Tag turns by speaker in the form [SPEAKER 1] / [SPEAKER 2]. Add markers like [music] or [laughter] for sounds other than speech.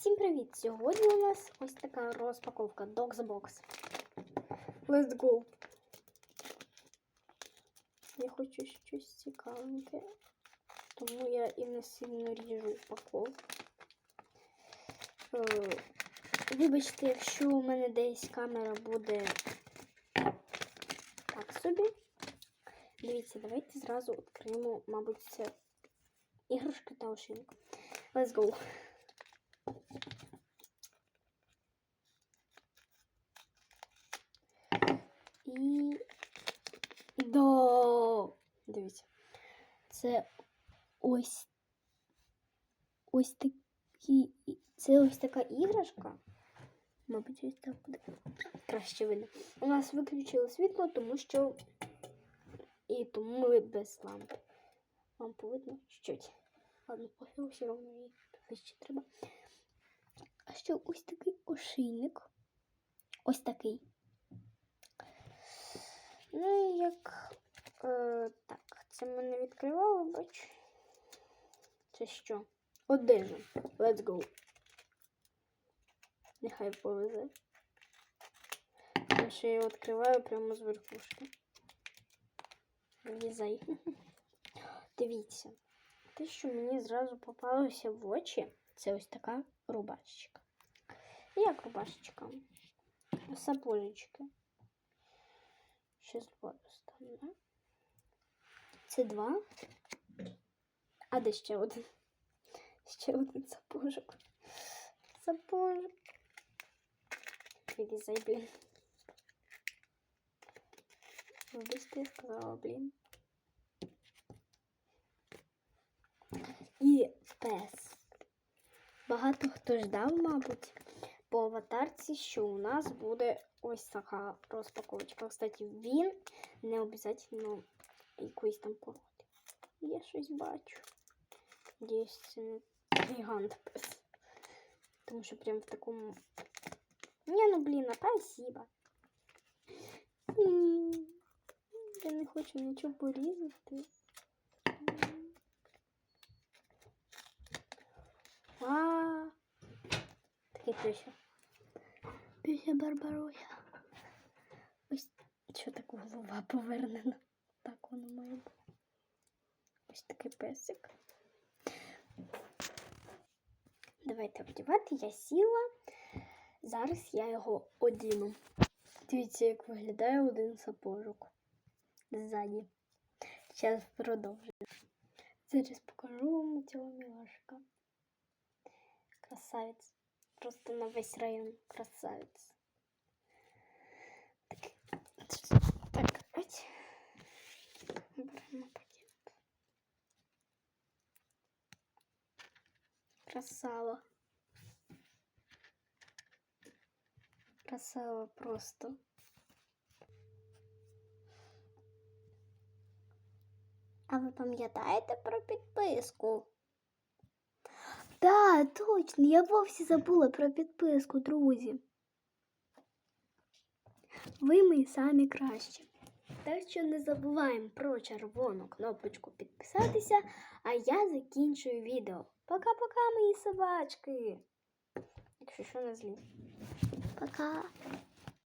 [SPEAKER 1] Всім привіт! Сьогодні у нас ось така розпаковка Dogsbox. Let's go! Я хочу щось цікавеньке, тому я і не сильно ріжу упаковку. Е, Вибачте, якщо у мене десь камера буде так собі. Дивіться, давайте зразу відкриємо, мабуть, це іграшки та ошейник. Let's go! І до дивіться. Це ось ось такі. Це ось така іграшка. Мабуть, ось так буде краще видно. У нас виключили світло, тому що і тому ми без лампи. Лампу видно щось. Ладно, пофігу, все одно її вище треба. А ще ось такий ошейник. Ось такий. Ну, як е, так, це ми не відкривали, бач. Це що? Одежа. Let's go. Нехай повезе. Я його відкриваю прямо з верхушки. Вилізай. [laughs] Дивіться. Те, що мені зразу попалося в очі, це ось така рубашечка. Як рубашечка? Сапожечки. Ще два достану, да? Це два. А де ще один? Ще один сапожок. Сапожок. Вилізай, блін. Вибачте, я сказала, блін. І пес. Багато хто ждав, мабуть, по аватарці, що у нас буде ось така розпаковочка. Кстати, він не обов'язково якоїсь там породи. Я щось бачу. Надіюсь, це не гігант пес. Тому що прям в такому. Ні, ну блін, а спасибо. Я не хочу нічого порізати. А, такий пише. Пише Барбарося. Ось що так голова повернена. Так воно має бути. Ось такий песик. Давайте вдівати. Я сіла. Зараз я його одіну. Дивіться, як виглядає один сапожок ззаді. Зараз продовжую. Зараз покажу вам цього мілашка. Красавець. Просто на весь район красавець. Так, так, ось. Беремо пакет. Красава. Красава просто. А ви пам'ятаєте про підписку? Так, точно, я вовсі забула про підписку, друзі. Ви мої самі кращі. Так що не забуваємо про червону кнопочку підписатися, а я закінчую відео. Пока-пока, мої собачки. Якщо що не злі. Пока.